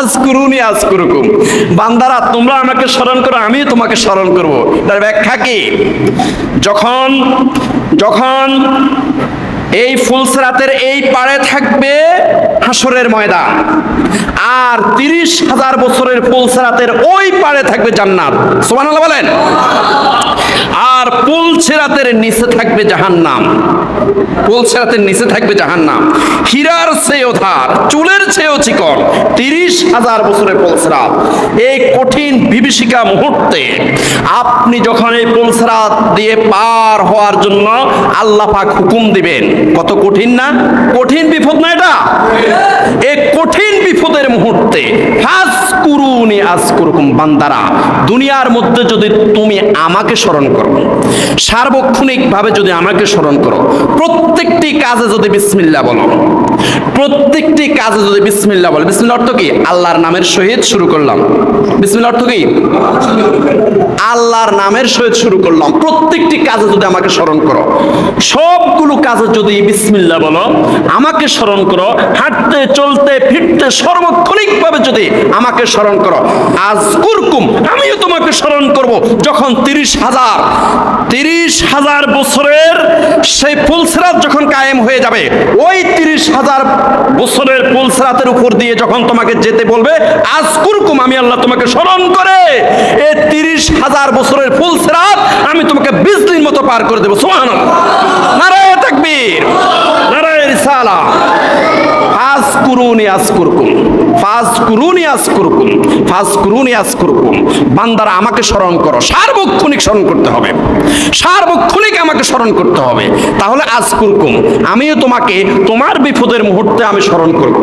আজকুরুনি আজকুরুকুম। বান্দারা, তোমরা আমাকে স্মরণ করো, আমিও তোমাকে স্মরণ করব। তার ব্যাখ্যা কি? যখন যখন এই ফুলসরাতের এই পাড়ে থাকবে হাসরের ময়দান, আর তিরিশ হাজার বছরের ফুলসরাতের ওই পাড়ে থাকবে জান্নাত। সুবহানাল্লাহ বলেন? আর পুলছেরাতের নিচে থাকবে জাহান্নাম। পুলছেরাতের নিচে থাকবে জাহান্নাম। হীরার চেয়েও ধার, চুলের চেয়েও চিকন, তিরিশ হাজার বছরের পুলসেরাত এই কঠিন বিভীষিকা মুহূর্তে আপনি যখন এই পুলসেরাত দিয়ে পার হওয়ার জন্য আল্লাহ পাক হুকুম দিবেন। কত কঠিন না? কঠিন বিপদ না এটা? এই কঠিন বিপদের মুহূর্তে ফাস কুরুনি আজ বান্দারা, দুনিয়ার মধ্যে যদি তুমি আমাকে স্মরণ করো সার্বক্ষণিকভাবে যদি আমাকে স্মরণ করো, প্রত্যেকটি কাজে যদি বিসমিল্লা বলো, প্রত্যেকটি কাজে যদি বিসমিল্লা বলো বিসমিল্লা অর্থ কি? আল্লাহর নামের সহিত শুরু করলাম। বিসমিল্লা অর্থ কি? আল্লাহর নামের সহিত শুরু করলাম। প্রত্যেকটি কাজে যদি আমাকে স্মরণ করো, সবগুলো কাজে যদি বিসমিল্লা বলো, আমাকে স্মরণ করো, হাঁটতে, চলতে, ফিরতে, সর্বক্ষণিকভাবে যদি আমাকে স্মরণ করো আজ কুরকুম আমিও তোমাকে স্মরণ করব, যখন তিরিশ হাজার তিরিশ হাজার বছরের সেই ফুলসরাত যখন কায়েম হয়ে যাবে, ওই তিরিশ হাজার বছরের ফুলসরাতের উপর দিয়ে যখন তোমাকে যেতে বলবে, আজ কুরকুম আমি আল্লাহ তোমাকে স্মরণ করে এই তিরিশ হাজার বছরের ফুলসরাত আমি তোমাকে বিজলির মতো পার করে দেবো। সোহান নারায় তাকবীর। নারায় রিসালা ফাজ কুরুনি আসকুরকুম ফাজকুরুনি আসকুরকুম ফাজকুরুনি আসকুরকুম বান্দারা আমাকে স্মরণ করো, সার্বক্ষণিক স্মরণ করতে হবে। সার্বক্ষণিক আমাকে স্মরণ করতে হবে। তাহলে আসকুরকুম আমিও তোমাকে তোমার বিপদের মুহূর্তে আমি স্মরণ করব।